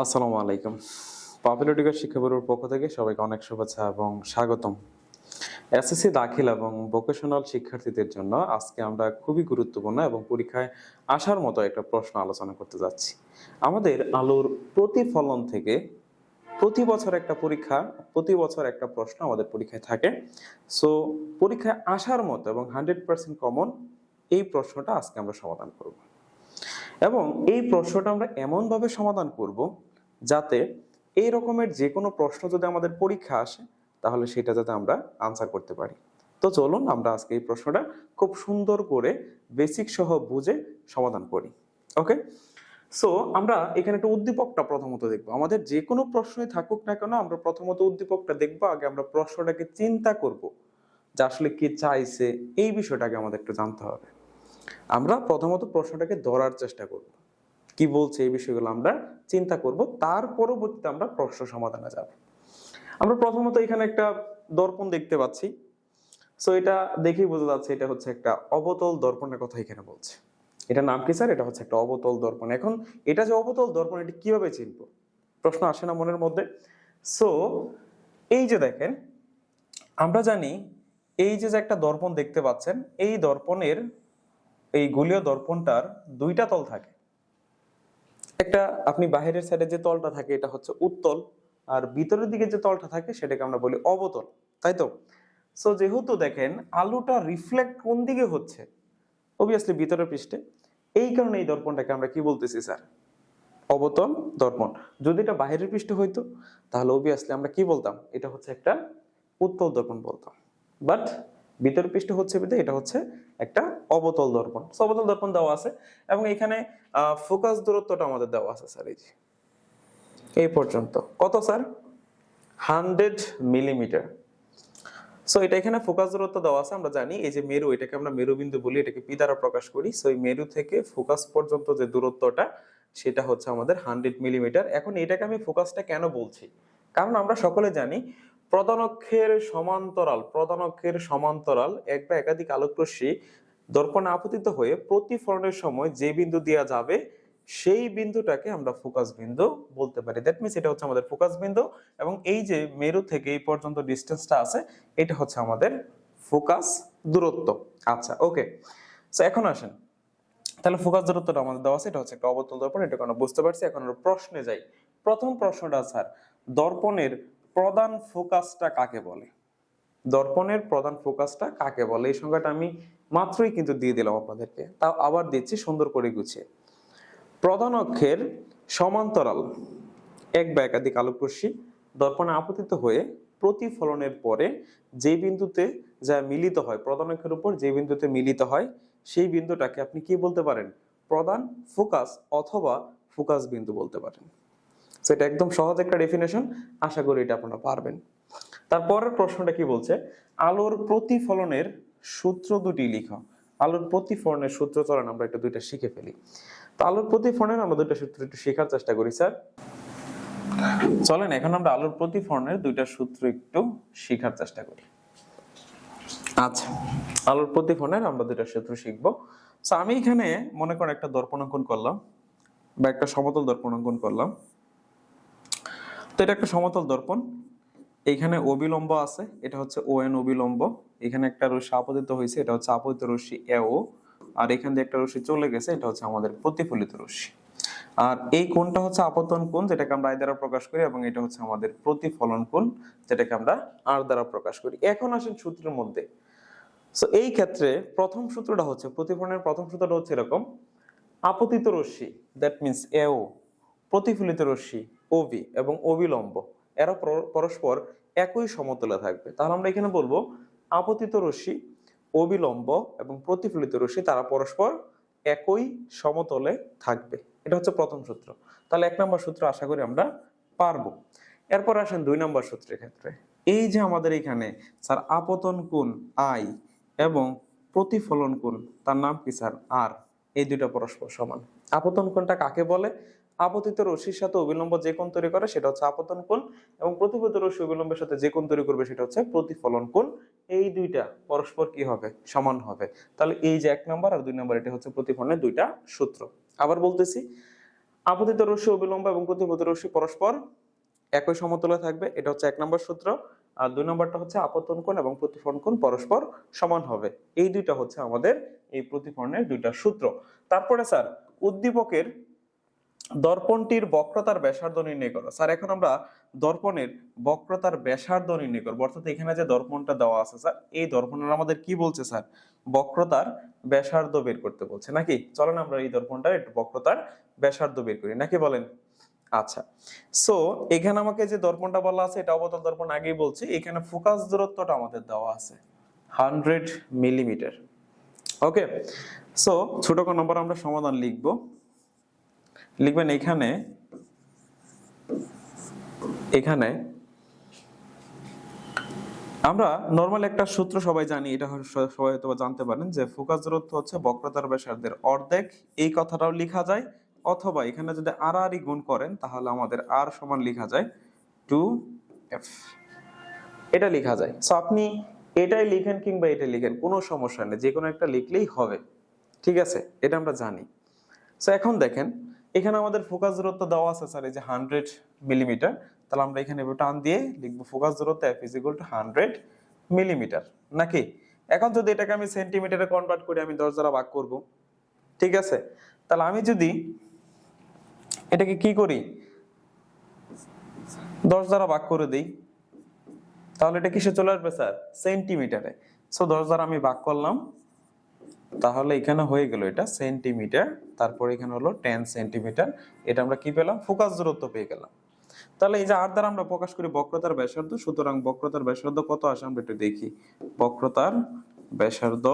আসসালামু আলাইকুম। পপুলারিটিকার শিক্ষা ব্যুরোর পক্ষ থেকে সবাইকে অনেক শুভেচ্ছা এবং স্বাগতম। এসএসসি দাখিল এবং ভোকেশনাল শিক্ষার্থীদের জন্য আজকে আমরা খুবই গুরুত্বপূর্ণ এবং পরীক্ষায় আসার মতো একটা প্রশ্ন আলোচনা করতে যাচ্ছি। আমাদের আলোর প্রতিফলন থেকে প্রতি বছর একটা পরীক্ষা, প্রতি বছর একটা প্রশ্ন আমাদের পরীক্ষায় থাকে। সো পরীক্ষায় আসার মতো এবং হান্ড্রেড পার্সেন্ট কমন এই প্রশ্নটা আজকে আমরা সমাধান করব। এবং এই প্রশ্নটা আমরা এমনভাবে সমাধান করব যাতে এই রকমের যে কোনো প্রশ্ন যদি আমাদের পরীক্ষা আসে, তাহলে সেটা যাতে আমরা আনসার করতে পারি। তো চলুন আমরা আজকে এই প্রশ্নটা খুব সুন্দর করে বেসিক সহ বুঝে সমাধান করি। ওকে সো আমরা এখানে একটা উদ্দীপকটা প্রথমত দেখব। আমাদের যে কোনো প্রশ্নই থাকুক না কেন, আমরা প্রথমত উদ্দীপকটা দেখব, আগে আমরা প্রশ্নটাকে চিন্তা করব যে আসলে কি চাইছে, এই বিষয়টাকে আমাদের একটু জানতে হবে। আমরা প্রথমত প্রশ্নটাকে ধরার চেষ্টা করব। কি বলছে এই বিষয়গুলো আমরা চিন্তা করব, তার পরবর্তীতে আমরা প্রশ্ন সমাধানে যাব। আমরা প্রথমত এখানে একটা দর্পণ দেখতে পাচ্ছি। সো এটা দেখেই বোঝা যাচ্ছে এটা হচ্ছে একটা অবতল দর্পণের কথা এখানে বলছে। এটা নাম কি স্যার? এটা হচ্ছে একটা অবতল দর্পণ। এখন এটা যে অবতল দর্পণ, এটা কীভাবে চিনব? প্রশ্ন আসে না মনের মধ্যে। সো এই যে দেখেন, আমরা জানি এই যে যে একটা দর্পণ দেখতে পাচ্ছেন, এই দর্পণের এই গোলীয় দর্পণটার দুইটা তল থাকে। একটা আপনি বাহিরের সাইডে যে তলটা থাকে, এটা হচ্ছে উত্তল, আর ভিতরের দিকে যে তলটা থাকে, সেটাকে আমরা বলি অবতল। তাই তো? সো যেহেতু দেখেন, আলুটা রিফ্লেক্ট কোন দিকে হচ্ছে? অবভিয়াসলি ভিতরের পৃষ্ঠে। এই কারণে এই দর্পণটাকে আমরা কি বলতেছি, স্যার? অবতল দর্পণ। যদি এটা বাহিরের পৃষ্ঠে হইতো, তাহলে অবভিয়াসলি আমরা কি বলতাম? এটা হচ্ছে একটা উত্তল দর্পণ বলতাম। বাট ভিতর পৃষ্ঠে হচ্ছে বিধে এটা হচ্ছে একটা অবতল দর্পণ। অবতল দর্পণ দেওয়া আছে এবং এখানে ফোকাস দূরত্বটা আমাদের দেওয়া আছে স্যার এই যে। এই পর্যন্ত। কত স্যার হান্ড্রেড মিলিমিটার সো এটা এখানে ফোকাস দূরত্ব দেওয়া আছে, আমরা জানি এই যে মেরু, এটাকে আমরা মেরুবিন্দু বলি, এটাকে পি দ্বারা প্রকাশ করি। সো এই মেরু থেকে ফোকাস পর্যন্ত যে দূরত্বটা, সেটা হচ্ছে আমাদের হান্ড্রেড মিলিমিটার এখন এটাকে আমি ফোকাসটা কেন বলছি? কারণ আমরা সকলে জানি প্রধানক্ষের সমান্তরাল প্রধানক্ষের সমান্তরাল এক বা একাধিক আলোকরশ্মি দর্পণে আপতিত হয়ে প্রতিফলনের সময় যে বিন্দু দেওয়া যাবে, সেই বিন্দুটাকে আমরা ফোকাস বিন্দু বলতে পারি। দ্যাট মিনস এটা হচ্ছে আমাদের ফোকাস বিন্দু এবং এই যে মেরু থেকে এই পর্যন্ত ডিস্টেন্সটা আছে, এটা হচ্ছে আমাদের ফোকাস দূরত্ব। আচ্ছা ওকে সো এখন আসেন। তাহলে ফোকাস দূরত্বটা আমাদের দেওয়া আছে, এটা হচ্ছে একটা অবতল দর্পণ এটা আমরা বুঝতে পারছি। এখন প্রশ্নে যাই। প্রথম প্রশ্নটা, স্যার, দর্পণের প্রধান ফোকাসটা কাকে বলে? দর্পণের প্রধান ফোকাসটা কাকে বলে? এই সংখ্যাটা আমি মাত্রই কিন্তু দিয়ে দিলাম আপনাদেরকে। তাও আবার দিচ্ছি, সুন্দর করে গুছিয়ে। প্রধান অক্ষের সমান্তরাল, এক বা একাধিক আলোকরশ্মি দর্পণে আপতিত হয়ে প্রতিফলনের পরে যে বিন্দুতে যা মিলিত হয়, প্রধান অক্ষের উপর যে বিন্দুতে মিলিত হয়, সেই বিন্দুটাকে আপনি কি বলতে পারেন? প্রধান ফোকাস অথবা ফোকাস বিন্দু বলতে পারেন। সেটা একদম সহজ একটা ডেফিনেশন আশা করি এটা আপনারা পারবেন। তারপরের প্রশ্নটা কি বলছে? আলোর প্রতিফলনের সূত্র দুটি লিখো। আলোর প্রতিফলনের সূত্র চলেন আমরা একটু দুইটা শিখে ফেলি। তো আলোর প্রতিফলনের আমরা দুইটা সূত্র একটু শেখার চেষ্টা করি স্যার। চলেন এখন আমরা আলোর প্রতিফলনের দুইটা সূত্র একটু শেখার চেষ্টা করি। আচ্ছা আলোর প্রতিফলনের আমরা দুইটা সূত্র শিখব। So, আমি এখানে মনে করেন একটা দর্পণ অঙ্কন করলাম বা একটা সমতল দর্পণ অঙ্কন করলাম। তো এটা একটা সমতল দর্পণ। এইখানে অবিলম্ব আছে, এটা হচ্ছে ও এন অবিলম্ব। এখানে একটা রশ্মি আপতিত হয়েছে, এটা হচ্ছে আপতিত রশ্মি এও আর এখান দিয়ে একটা রশ্মি চলে গেছে, এটা হচ্ছে আমাদের প্রতিফলিত রশ্মি। আর এই কোণটা হচ্ছে আপতন কোণ, যেটাকে আমরা আই দ্বারা প্রকাশ করি, এবং এটা হচ্ছে আমাদের প্রতিফলন কোণ, যেটাকে আমরা আর দ্বারা প্রকাশ করি। এখন আসেন সূত্রের মধ্যে। সো এই ক্ষেত্রে প্রথম সূত্রটা হচ্ছে, প্রতিফলনের প্রথম সূত্রটা হচ্ছে এরকম। আপতিত রশ্মি দ্যাট মিনস এও প্রতিফলিত রশ্মি ওবি এবং অবিলম্ব। এরা পর- পরস্পর একই সমতলে থাকবে। তাহলে আমরা এখানে বলব আপতিত রশ্মি, অবিলম্ব এবং প্রতিফলিত রশ্মি তারা পরস্পর একই সমতলে থাকবে। এটা হচ্ছে প্রথম সূত্র। তাহলে এক নম্বর সূত্র আশা করি আমরা পারব। এরপর আসেন দুই নম্বর সূত্রের ক্ষেত্রে। এই যে আমাদের এখানে স্যার আপতন কোণ আই এবং প্রতিফলন কোণ, তার নাম কি স্যার? আর। এই দুইটা পরস্পর সমান। আপতন কোণটা কাকে বলে? আপতিত রশ্মির সাথে অবিলম্ব যে কোণ তৈরি করে সেটা হচ্ছে আপতন কোণ এবং প্রতিফলিত রশ্মি অবিলম্বের সাথে যে কোণ তৈরি করবে সেটা হচ্ছে প্রতিফলন কোণ। এই দুইটা পরস্পর কি হবে? সমান হবে। তাহলে এই যে এক নম্বর আর দুই নম্বর, এটা হচ্ছে প্রতিফলনের দুইটা সূত্র। আবার বলতেছি, আপতিত রশ্মি অবিলম্ব এবং প্রতিপত রশ্মি পরস্পর একই সমতলে থাকবে। এটা হচ্ছে এক নম্বর সূত্র। আর দুই নম্বরটা হচ্ছে আপতন কোণ এবং প্রতিফলন কোণ পরস্পর সমান হবে। এই দুইটা হচ্ছে আমাদের এই প্রতিফলনের দুইটা সূত্র। তারপরে স্যার, উদ্দীপকের দর্পণটির বক্রতার ব্যাসার্ধ নির্ণয় করো। স্যার, এখন আমরা দর্পণের বক্রতার ব্যাসার্ধ নির্ণয় করব। অর্থাৎ এখানে যে দর্পণটা দেওয়া আছে, স্যার, এই দর্পণের আমাদের কি বলছে, স্যার? বক্রতার ব্যাসার্ধ বের করতে বলছে, নাকি? চলেন আমরা এই দর্পণটার একটু বক্রতার ব্যাসার্ধ বের করি, নাকি বলেন? আচ্ছা সো এখানে আমাকে যে দর্পণটা বলা আছে, এটা অবতল দর্পণ আগেই বলছি। এখানে ফোকাস দূরত্বটা আমাদের দেওয়া আছে হান্ড্রেড মিলিমিটার ওকে সো ছোট নম্বর আমরা সমাধান লিখব। লিখবেন এখানে এখানে। আমরা নর্মাল একটা সূত্র সবাই জানি, এটা সবাই হয়তো জানতে পারেন যে ফোকাস দূরত্ব হচ্ছে বক্রতার ব্যাসার্ধের অর্ধেক। এই কথাটাও লেখা যায়। অথবা এখানে যদি আর আর গুণ করেন, তাহলে আমাদের আর সমান লেখা যায় টু এফ এটা লেখা যায়। সো আপনি এটাই লিখেন কিংবা এটা লিখেন, কোনো সমস্যা নেই। যে কোনো একটা লিখলেই হবে। ঠিক আছে? এটা আমরা জানি। সো এখন দেখেন এখানে আমাদের ফোকাস দূরত্ব দেওয়া আছে স্যার এই যে হান্ড্রেড মিলিমিটার তাহলে আমরা এখানে টান দিয়ে লিখব ফোকাস দূরত্ব F is equal to hundred millimetre নাকি? এখন যদি এটাকে আমি সেন্টিমিটারে কনভার্ট করি, আমি দশ দ্বারা ভাগ করব, ঠিক আছে? তাহলে আমি যদি এটাকে কি করি? দশ দ্বারা ভাগ করে দিই, তাহলে এটা কিসে চলে আসবে স্যার সেন্টিমিটারে সো দশ দ্বারা আমি ভাগ করলাম তাহলে এখানে হয়ে গেল এটা সেন্টিমিটার তারপর এখানে হলো টেন সেন্টিমিটার এটা আমরা কি পেলাম? ফোকাস দূরত্ব পেয়ে গেলাম। তাহলে এই যে আর দ্বারা আমরা প্রকাশ করি বক্রতার ব্যাসার্ধ, সুতরাং বক্রতার ব্যাসার্ধ কত আসে আমরা একটু দেখি। বক্রতার ব্যাসার্ধ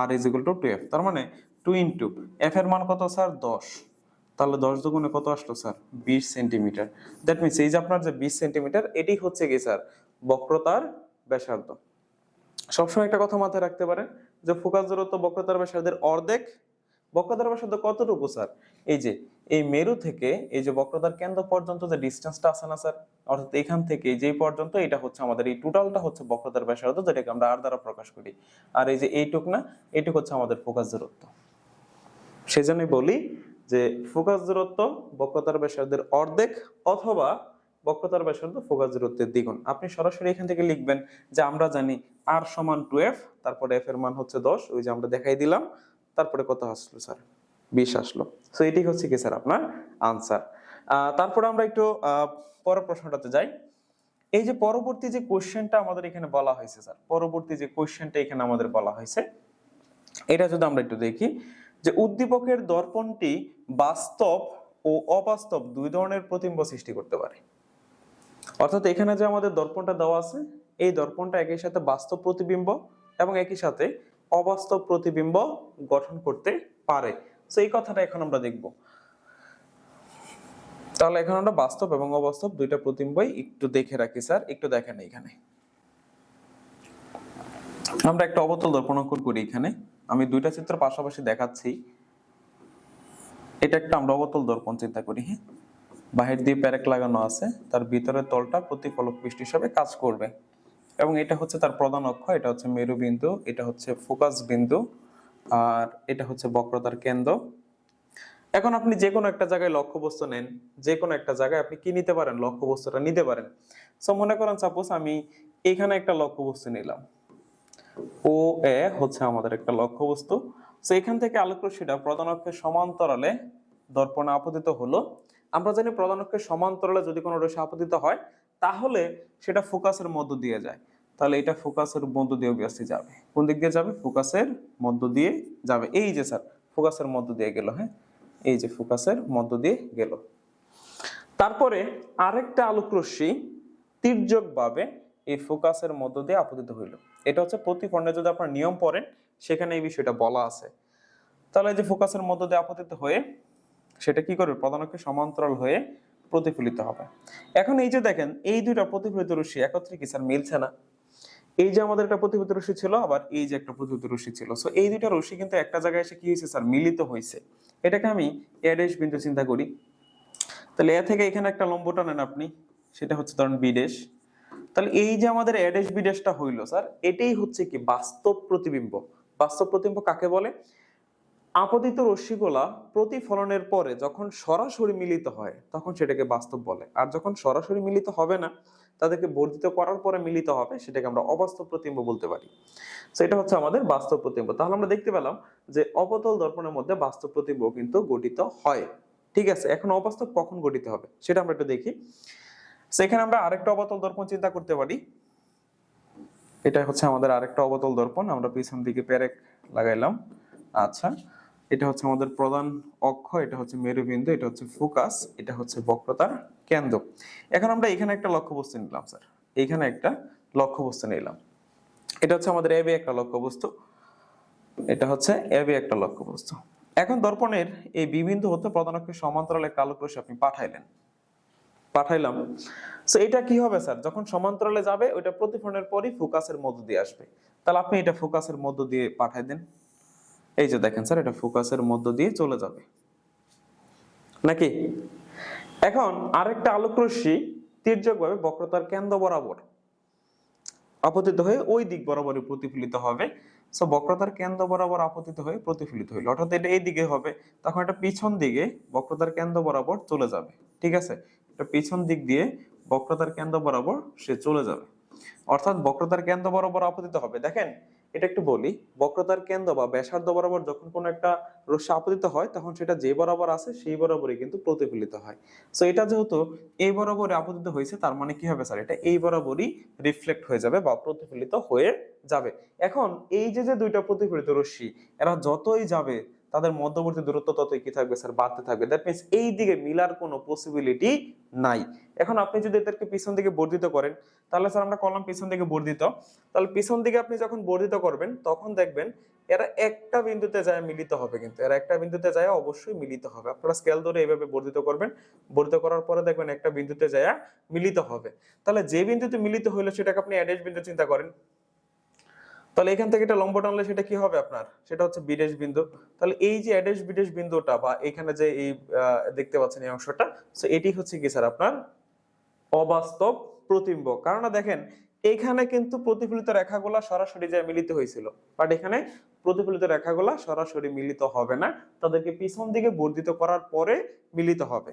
R is equal to two F তার মানে টু ইন্টু এফ এর মান কত স্যার দশ। তাহলে দশ দুগুণে কত আসলো স্যার বিশ সেন্টিমিটার দ্যাট মিনস এই যে আপনার যে বিশ সেন্টিমিটার এটি হচ্ছে কি স্যার বক্রতার ব্যাসার্ধ। সবসময় একটা কথা মাথায় রাখতে পারেন যে ফোকাস দূরত্ব বক্রতার ব্যাসার্ধের অর্ধেক, বক্রতার ব্যাসার্ধ কতটুকু, স্যার? এই যে, এই মেরু থেকে এই যে বক্রতার কেন্দ্র পর্যন্ত যে ডিস্টেন্সটা আছে না, স্যার, অর্থাৎ এখান থেকে যেই পর্যন্ত এটা হচ্ছে আমাদের, এই টোটালটা হচ্ছে বক্রতার ব্যাসার্ধ যেটাকে আমরা আর দ্বারা প্রকাশ করি। আর এই যে এইটুক না, এইটুক হচ্ছে আমাদের ফোকাস দূরত্ব সেজন্যই বলি যে ফোকাস দূরত্ব বক্রতার ব্যাসার্ধের অর্ধেক অথবা বক্রতার ব্যাসার্ধ ফোকাস দূরত্বের দ্বিগুণ। আপনি সরাসরি এখান থেকে লিখবেন যে আমরা জানি আর সমান টু এফ তারপরে এফ এর মান হচ্ছে দশ, ওই যে আমরা দেখাই দিলাম, তারপরে কত আসলো স্যার বিশ আসলো। সো এটি হচ্ছে কি স্যার আপনার আনসার তারপরে আমরা একটু পরের প্রশ্নটাতে যাই। এই যে পরবর্তী যে কোশ্চেনটা আমাদের এখানে বলা হয়েছে স্যার পরবর্তী যে কোশ্চেনটা এখানে আমাদের বলা হয়েছে, এটা যদি আমরা একটু দেখি, যে উদ্দীপকের দর্পণটি বাস্তব ও অবাস্তব দুই ধরনের প্রতিবিম্ব সৃষ্টি করতে পারে। অর্থাৎ এখানে যে আমাদের দর্পণটা দেওয়া আছে, এই দর্পণটা একই সাথে বাস্তব প্রতিবিম্ব এবং একই সাথে অবাস্তব প্রতিবিম্ব গঠন করতে পারে। তো এই কথাটা এখন আমরা দেখব। তাহলে এখন আমরা বাস্তব এবং অবাস্তব দুইটা প্রতিবিম্বই একটু দেখে রাখি, স্যার। একটু দেখেন এখানে। আমরা একটা অবতল দর্পণ অঙ্কন করি এখানে। আমি দুইটা চিত্র পাশাপাশি দেখাচ্ছি। এটা একটা আমরা অবতল দর্পণ চিন্তা করি হ্যাঁ? বাহির দিয়ে প্যারেক লাগানো আছে, তার ভিতরের তলটা প্রতিফলক পৃষ্ঠ হিসাবে কাজ করবে। এবং এটা হচ্ছে তার প্রধান অক্ষ, এটা হচ্ছে মেরু বিন্দু, এটা হচ্ছে ফোকাস বিন্দু, আর এটা হচ্ছে বক্রতার কেন্দ্র। এখন আপনি যে কোনো একটা জায়গায় লক্ষ্যবস্তু নেন যে কোনো একটা জায়গায় আপনি কি নিতে পারেন, লক্ষ্যবস্তুটা নিতে পারেন। সো মনে করেন সাপোজ আমি এখানে একটা লক্ষ্যবস্তু নিলাম। ও এ হচ্ছে আমাদের একটা লক্ষ্যবস্তু। তো এখান থেকে আলোক রশ্মিটা প্রধান অক্ষের সমান্তরালে দর্পণে আপতিত হলো। আমরা জানি প্রধান অক্ষের সমান্তরালে যদি কোনো রশ্মি আপতিত হয়, তাহলে সেটা ফোকাসের মধ্য দিয়ে যায়। তাহলে এটা ফোকাসের মধ্য দিয়ে অবভিয়াসলি যাবে। কোন দিক দিয়ে যাবে? ফোকাসের মধ্য দিয়ে যাবে। এই যে স্যার, ফোকাসের মধ্য দিয়ে গেল হ্যাঁ? এই যে ফোকাসের মধ্য দিয়ে গেল। তারপরে আরেকটা আলোক রশ্মি তির্যকভাবে এই ফোকাসের মধ্য দিয়ে আপতিত হইল। এটা হচ্ছে প্রতিফলনে যদি আপনার নিয়ম পড়েন, সেখানে এই বিষয়টা বলা আছে। তাহলে এই যে ফোকাসের মধ্য দিয়ে আপতিত হয়ে সেটা কি করবে? প্রধান অক্ষে সমান্তরাল হয়ে প্রতিফলিত হবে। এখন এই যে দেখেন, এই দুইটা প্রতিফলিত রশ্মি একত্রে কি স্যার মিলছে না? এই যে আমাদের একটা প্রতিফলিত রশ্মি ছিল, আবার এই যে একটা প্রতিফলিত রশ্মি ছিল। সো এই দুইটা রশ্মি কিন্তু একটা জায়গায় এসে কি হয়েছে স্যার? মিলিত হয়েছে। এটাকে আমি এডেশ বিন্দু চিন্তা করি। তাহলে এ থেকে এখানে একটা লম্বটা নেন আপনি, সেটা হচ্ছে ধরেন বিদেশ তাহলে এই যে আমাদের এডেশ বিদেশটা হইল, স্যার, এটাই হচ্ছে কি বাস্তব প্রতিবিম্ব। বাস্তব প্রতিবিম্ব কাকে বলে? আপতিত রশ্মিগুলা প্রতিফলনের পরে যখন সরাসরি মিলিত হয়, তখন সেটাকে বাস্তব বলে। আর যখন সরাসরি মিলিত হবে না, তাদেরকে বর্ধিত করার পরে মিলিত হবে, সেটাকে আমরা অবাস্তব প্রতিম্ব বলতে পারি। তো এটা হচ্ছে আমাদের বাস্তব প্রতিম্ব। তাহলে আমরা দেখতে পেলাম যে অবতল দর্পণের মধ্যে বাস্তব প্রতিম্ব কিন্তু গঠিত হয়। ঠিক আছে, এখন অবাস্তব কখন গঠিত হবে, সেটা আমরা একটু দেখি। সেখানে আমরা আরেকটা অবতল দর্পণ চিন্তা করতে পারি। এটা হচ্ছে আমাদের আরেকটা অবতল দর্পণ। আমরা পিছন দিকে পেরেক লাগাইলাম। আচ্ছা। এটা হচ্ছে আমাদের প্রধান অক্ষ, এটা হচ্ছে মেরুবিন্দু, এটা হচ্ছে ফোকাস, এটা হচ্ছে বক্রতার কেন্দ্র। এখন আমরা এখানে একটা লক্ষ্যবস্তু নিলাম, স্যার। এইখানে একটা লক্ষ্যবস্তু নিলাম। এটা হচ্ছে আমাদের এবি একটা লক্ষ্যবস্তু। এটা হচ্ছে এবি একটা লক্ষ্যবস্তু। এখন দর্পণের এই বিবিন্দু হতে প্রধান অক্ষের সমান্তরালে একটা আলোক আপনি পাঠাইলেন। পাঠাইলাম। সো এটা কি হবে, স্যার? যখন সমান্তরালে যাবে, ওইটা প্রতিফলনের পরই ফোকাসের মধ্য দিয়ে আসবে। তাহলে আপনি এটা ফোকাসের মধ্য দিয়ে পাঠাই দেন। এই যে দেখেন স্যার, এটা ফোকাসের মধ্য দিয়ে চলে যাবে। নাকি? এখন আরেকটা আলোক রশ্মি তির্যকভাবে বক্রতার কেন্দ্র বরাবর আপতিত হয়ে ওই দিক বরাবরই প্রতিফলিত হবে। সো বক্রতার কেন্দ্র বরাবর আপতিত হয়ে প্রতিফলিত হইল। অর্থাৎ এটা এই দিকে হবে, তখন এটা পিছন দিকে বক্রতার কেন্দ্র বরাবর চলে যাবে। ঠিক আছে? এটা পিছন দিক দিয়ে বক্রতার কেন্দ্র বরাবর সে চলে যাবে। অর্থাৎ বক্রতার কেন্দ্র বরাবর আপতিত হবে। দেখেন এটা একটু বলি, বক্রতার কেন্দ্র বা ব্যাসার্ধ বরাবর যখন কোনো একটা রশ্মি আপতিত হয়, তখন সেটা যে বরাবর আছে, সেই বরাবরই কিন্তু প্রতিফলিত হয়। সো এটা যেহেতু এই বরাবরে আপতিত হয়েছে, তার মানে কি হবে স্যার এটা এই বরাবরই রিফ্লেক্ট হয়ে যাবে বা প্রতিফলিত হয়ে যাবে। এখন এই যে যে দুইটা প্রতিফলিত রশ্মি, এরা যতই যাবে, তাদের মধ্যবর্তী দূরত্ব ততই কি থাকবে স্যার বাড়তে থাকবে। দ্যাট মিনস এই দিকে মিলার কোনো পসিবিলিটি নাই। এখন আপনি যদি এদেরকে পিছন দিকে বর্ধিত করেন, তাহলে স্যার আমরা কলাম পিছন দিকে বর্ধিত। তাহলে পিছন দিকে আপনি যখন বর্ধিত করবেন, তখন দেখবেন এরা একটা বিন্দুতে যায় মিলিত হবে কিন্তু। এরা একটা বিন্দুতে যায় অবশ্যই মিলিত হবে। আপনারা স্কেল ধরে এইভাবে বর্ধিত করবেন। বর্ধিত করার পরে দেখবেন একটা বিন্দুতে যায় মিলিত হবে। তাহলে যে বিন্দুতে মিলিত হইল সেটাকে আপনি অ্যাডেজ বিন্দু চিন্তা করেন। তাহলে এখান থেকে এটা লম্ব টানলে সেটা কি হবে আপনার? সেটা হচ্ছে বিদেশ বিন্দু। তাহলে এই যে অ্যাডেশ বিদেশ বিন্দুটা বা এখানে যে এই দেখতে পাচ্ছেন এই অংশটা সো এটি হচ্ছে কি স্যার আপনার অবাস্তব প্রতিবিম্ব। কারণ দেখেন, এখানে কিন্তু প্রতিফলিত রেখাগুলা সরাসরি যায় মিলিত হয়েছিল। বাট এখানে প্রতিফলিত রেখাগুলা সরাসরি মিলিত হবে না। তাদেরকে পিছন দিকে বর্ধিত করার পরে মিলিত হবে।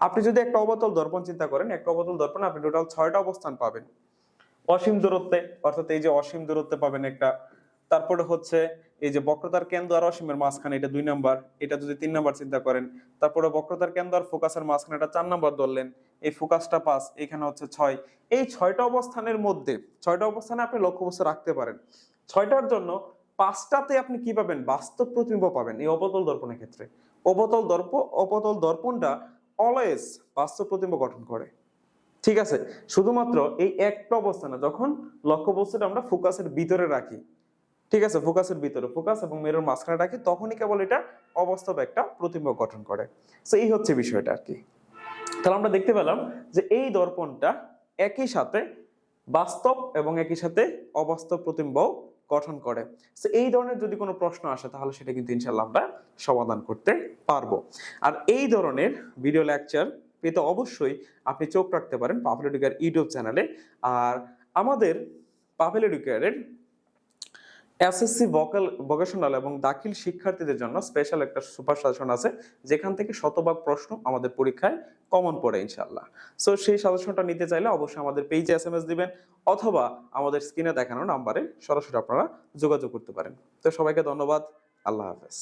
আপনি যদি একটা অবতল দর্পণ চিন্তা করেন, একটা অবতল দর্পণ আপনি টোটাল ছয়টা অবস্থান পাবেন। অসীম দূরত্বে, অর্থাৎ এই যে অসীম দূরত্বে পাবেন একটা তারপরে হচ্ছে এই যে বক্রতার কেন্দ্র আর অসীমের মাঝখানে, এটা দুই নাম্বার, এটা যদি তিন নাম্বার চিন্তা করেন, তারপরে বক্রতার কেন্দ্র আর ফোকাসের মাঝখানে এটা চার নাম্বার ধরলেন, এই ফোকাসটা পাঁচ, এখানে হচ্ছে ছয়। এই ছয়টা অবস্থানের মধ্যে, ছয়টা অবস্থানে আপনি লক্ষ্যবস্তু রাখতে পারেন। ছয়টার জন্য পাঁচটাতে আপনি কি পাবেন? বাস্তব প্রতিবিম্ব পাবেন, এই অবতল দর্পণের ক্ষেত্রে। অবতল দর্প, অবতল দর্পণটা অলওয়েজ বাস্তব প্রতিবিম্ব গঠন করে। ঠিক আছে? শুধুমাত্র এই একটা অবস্থানে যখন লক্ষ্যবস্তুটা আমরা ফোকাসের ভিতরে রাখি ঠিক আছে, ফোকাসের ভিতরে, ফোকাস এবং মেরুর মাঝখানে রাখি, তখনই কেবল এটা অবাস্তব একটা প্রতিম্ব গঠন করে। তো এই হচ্ছে বিষয়টা আর কি। তাহলে আমরা দেখতে পেলাম যে এই দর্পণটা একই সাথে বাস্তব এবং একই সাথে অবাস্তব প্রতিবিম্ব গঠন করে। তো এই ধরনের যদি কোনো প্রশ্ন আসে, তাহলে সেটা কিন্তু ইনশাল্লাহ আমরা সমাধান করতে পারব। আর এই ধরনের ভিডিও লেকচার পেতে অবশ্যই আপনি চোখ রাখতে পারেন এডুকেয়ার ইউটিউব চ্যানেলে। আর আমাদের পাপেল এডুকেয়ারের এসএসসি ভোকাল, ভোকেশনাল এবং দাখিল শিক্ষার্থীদের জন্য স্পেশাল একটা সুপার সাজেশন আছে, যেখান থেকে শতভাগ প্রশ্ন আমাদের পরীক্ষায় কমন পড়ে ইনশাল্লাহ সো সেই সাজেশনটা নিতে চাইলে অবশ্যই আমাদের পেজে এস এম এস দিবেন, অথবা আমাদের স্ক্রিনে দেখানো নাম্বারে সরাসরি আপনারা যোগাযোগ করতে পারেন। তো সবাইকে ধন্যবাদ, আল্লাহ হাফেজ।